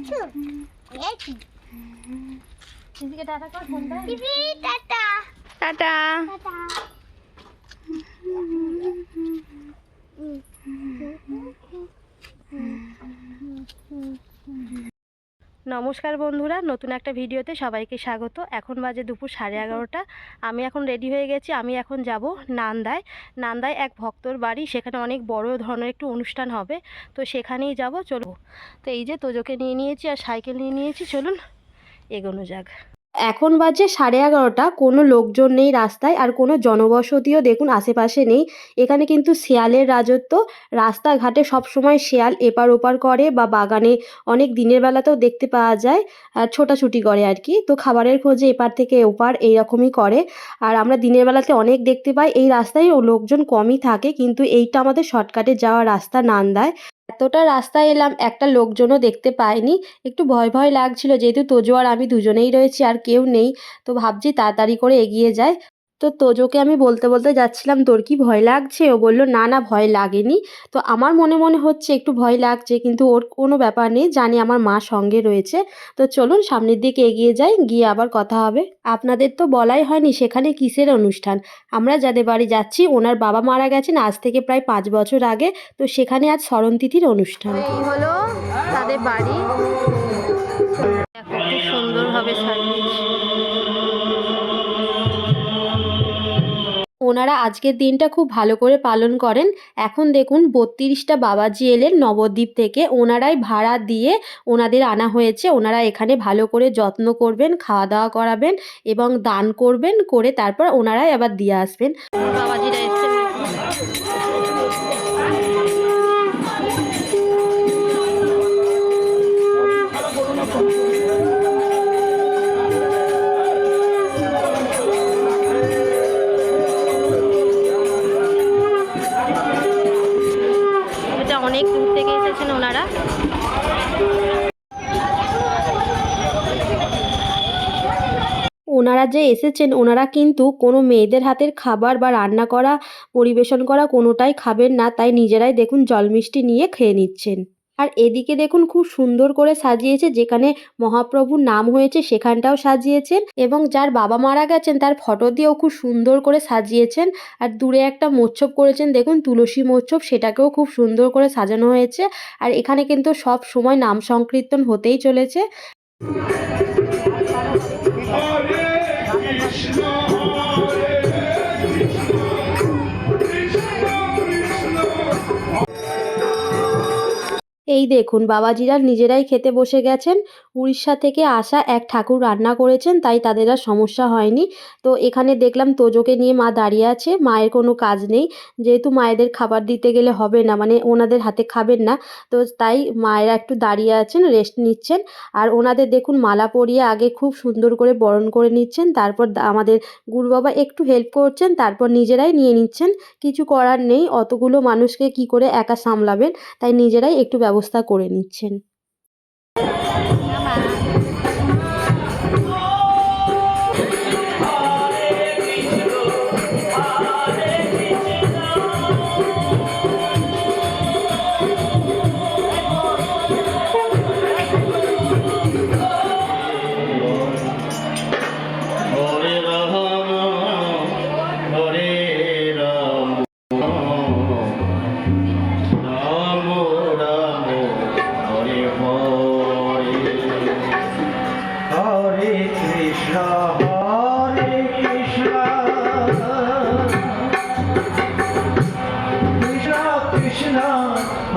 পেয়েছ দেখি দিদিকে টাটা কর ফোনটা। দিদি টাটা। টাটা। টাটা। নমস্কার বন্ধুরা, নতুন একটা ভিডিওতে সবাইকে স্বাগত। এখন বাজে দুপুর সাড়ে এগারোটা। আমি এখন রেডি হয়ে গেছি, আমি এখন যাব নান্দায়। নান্দায় এক ভক্তর বাড়ি, সেখানে অনেক বড় ধরনের একটু অনুষ্ঠান হবে, তো সেখানেই যাব চলবো তো এই যে তোজোকে নিয়ে নিয়েছি আর সাইকেল নিয়ে নিয়েছি, চলুন এগোনো যাক। এখন বাজে সাড়ে এগারোটা, কোনো লোকজন নেই রাস্তায় আর কোনো জনবসতিও দেখুন আশেপাশে নেই। এখানে কিন্তু শেয়ালের রাজত্ব, রাস্তাঘাটে সবসময় শেয়াল এপার ওপার করে বা বাগানে অনেক দিনের বেলাতেও দেখতে পাওয়া যায়, আর ছোটাছুটি করে আর কি। তো খাবারের খোঁজে এপার থেকে ওপার এইরকমই করে। আর আমরা দিনের বেলাতে অনেক দেখতে পাই, এই রাস্তায় লোকজন কমই থাকে, কিন্তু এইটা আমাদের শর্টকাটে যাওয়ার রাস্তা নান্দায়। এতটা রাস্তায় এলাম, একটা লোকজনও দেখতে পাইনি। একটু ভয় ভয় লাগছিল, যেহেতু তোজো আর আমি দুজনেই রয়েছি, আর কেউ নেই। তো ভাবছি তাড়াতাড়ি করে এগিয়ে যায় তো তোজোকে আমি বলতে বলতে যাচ্ছিলাম, তোর কি ভয় লাগছে? ও বলল, না না, ভয় লাগেনি। তো আমার মনে মনে হচ্ছে একটু ভয় লাগছে, কিন্তু ওর কোনো ব্যাপার নেই, জানি আমার মা সঙ্গে রয়েছে। তো চলুন সামনের দিকে এগিয়ে যাই, গিয়ে আবার কথা হবে। আপনাদের তো বলাই হয়নি সেখানে কিসের অনুষ্ঠান? আমরা যাদের বাড়ি যাচ্ছি, ওনার বাবা মারা গেছেন আজ থেকে প্রায় পাঁচ বছর আগে, তো সেখানে আজ স্মরণতিথির অনুষ্ঠান। হলো তাদের বাড়ি। সুন্দরভাবে সাজিয়েছে। ওনারা আজকের দিনটা খুব ভালো করে পালন করেন। এখন দেখুন, বত্রিশটা বাবাজি এলেন নবদ্বীপ থেকে। ওনারাই ভাড়া দিয়ে ওনাদের আনা হয়েছে। ওনারা এখানে ভালো করে যত্ন করবেন, খাওয়া দাওয়া করাবেন এবং দান করবেন করে তারপর ওনারাই আবার দিয়ে আসবেন। বাবাজিরা ওনারা যে এসেছেন, ওনারা কিন্তু কোনো মেয়েদের হাতের খাবার বা রান্না করা, পরিবেশন করা কোনোটাই খাবেন না। তাই নিজেরাই দেখুন জল মিষ্টি নিয়ে খেয়ে নিচ্ছেন। আর এদিকে দেখুন খুব সুন্দর করে সাজিয়েছে, যেখানে মহাপ্রভুর নাম হয়েছে সেখানটাও সাজিয়েছেন এবং যার বাবা মারা গেছেন তার ফটো দিয়েও খুব সুন্দর করে সাজিয়েছেন। আর দূরে একটা মোচ্ছব করেছেন, দেখুন তুলসী মোচ্ছব সেটাকেও খুব সুন্দর করে সাজানো হয়েছে। আর এখানে কিন্তু সব সময় নাম সংকীর্তন হতেই চলেছে। এই দেখুন, বাবাজিরা নিজেরাই খেতে বসে গেছেন। উড়িষ্যা থেকে আসা এক ঠাকুর রান্না করেছেন, তাই তাদের আর সমস্যা হয়নি। তো এখানে দেখলাম তোজোকে নিয়ে মা দাঁড়িয়ে আছে, মায়ের কোনো কাজ নেই। যেহেতু মায়েদের খাবার দিতে গেলে হবে না মানে ওনাদের হাতে খাবেন না, তো তাই মায়েরা একটু দাঁড়িয়ে আছেন রেস্ট নিচ্ছেন। আর ওনাদের দেখুন, মালা পরিয়ে আগে খুব সুন্দর করে বরণ করে নিচ্ছেন, তারপর আমাদের গুরু বাবা একটু হেল্প করছেন, তারপর নিজেরাই নিয়ে নিচ্ছেন। কিছু করার নেই, অতগুলো মানুষকে কি করে একা সামলাবেন? তাই নিজেরাই একটু ব্যবস্থা করে নিচ্ছেন।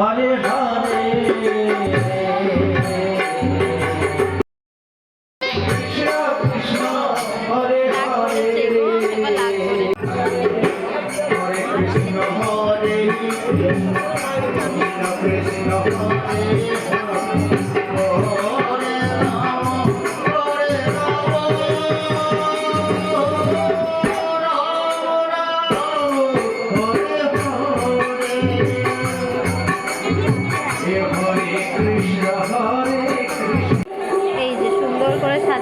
Valeu!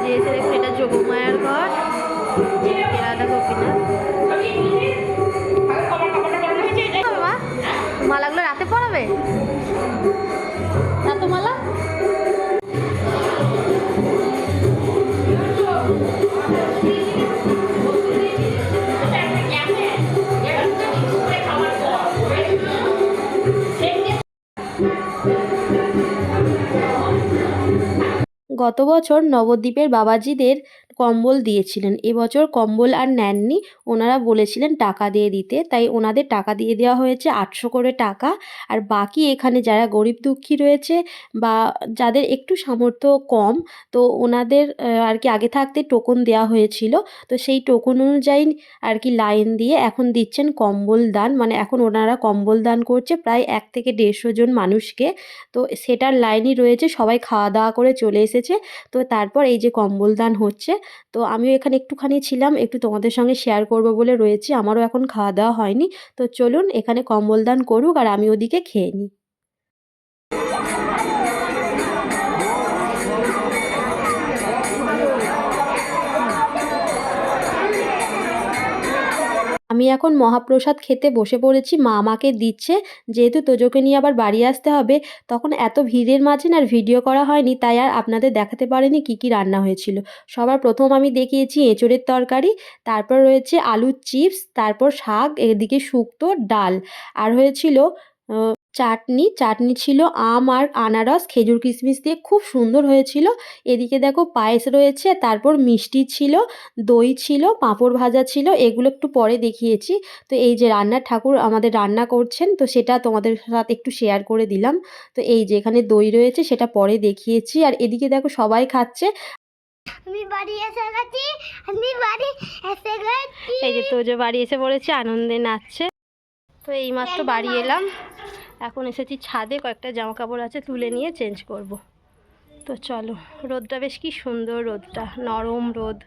সাজিয়েছে দেখুন এটা যোগমায়ার ঘর। রাধা গোপীনাথ মালাগুলো রাতে পরাবে? এত মালা? গত বছর নবদ্বীপের বাবাজিদের কম্বল দিয়েছিলেন। এবছর কম্বল আর নেননি। ওনারা বলেছিলেন টাকা দিয়ে দিতে। তাই ওনাদের টাকা দিয়ে দেওয়া হয়েছে আটশো করে টাকা। আর বাকি এখানে যারা গরিব দুঃখী রয়েছে বা যাদের একটু সামর্থ্য কম, তো ওনাদের আর কি আগে থাকতে টোকন দেওয়া হয়েছিল। তো সেই টোকন অনুযায়ী আর কি লাইন দিয়ে এখন দিচ্ছেন কম্বল দান। মানে এখন ওনারা কম্বল দান করছে প্রায় এক থেকে দেড়শো জন মানুষকে। তো সেটার লাইনই রয়েছে। সবাই খাওয়া দাওয়া করে চলে এসেছে। তো তারপর এই যে কম্বল দান হচ্ছে তো আমিও এখানে একটুখানি ছিলাম, একটু তোমাদের সঙ্গে শেয়ার করব বলে রয়েছি, আমারও এখন খাওয়া দাওয়া হয়নি। তো চলুন এখানে কম্বল দান করুক আর আমি ওদিকে খেয়ে নিই। আমি এখন মহাপ্রসাদ খেতে বসে পড়েছি, মা আমাকে দিচ্ছে। যেহেতু তোজোকে নিয়ে আবার বাড়ি আসতে হবে, তখন এত ভিড়ের মাঝে না আর ভিডিও করা হয়নি, তাই আর আপনাদের দেখাতে পারেনি কি কি রান্না হয়েছিল। সবার প্রথম আমি দেখিয়েছি এঁচোড়ের তরকারি, তারপর রয়েছে আলুর চিপস তারপর শাক, এদিকে শুক্তো, ডাল। আর হয়েছিল চাটনি চাটনি ছিল আম আর আনারস খেজুর কিশমিশ দিয়ে খুব সুন্দর হয়েছিল। এদিকে দেখো পায়েস রয়েছে তারপর মিষ্টি ছিল দই ছিল পাঁপড় ভাজা ছিল এগুলো একটু পরে দেখিয়েছি। তো এই যে রান্নার ঠাকুর আমাদের রান্না করছেন তো সেটা তোমাদের সাথে একটু শেয়ার করে দিলাম। তো এই যে এখানে দই রয়েছে সেটা পরে দেখিয়েছি। আর এদিকে দেখো সবাই খাচ্ছে। আমি বাড়ি এসে গেছি আমি বাড়ি এসে গেছি। এই যে তোজো বাড়ি এসে পড়েছে আনন্দে নাচছে। তো এইমাত্র বাড়ি এলাম। এখন এসেছি ছাদে, কয়েকটা জামা কাপড় আছে তুলে নিয়ে চেঞ্জ করব। তো চলো, রোদটা বেশ কি সুন্দর রোদটা, নরম রোদ।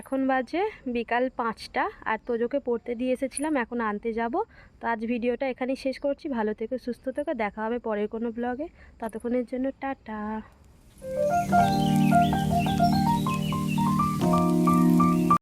এখন বাজে বিকাল পাঁচটা, আর তোজোকে পড়তে দিয়ে এসেছিলাম, এখন আনতে যাব। তো আজ ভিডিওটা এখানেই শেষ করছি, ভালো থেকে, সুস্থ থেকো, দেখা হবে পরের কোনো ব্লগে ততক্ষণের জন্য টাটা।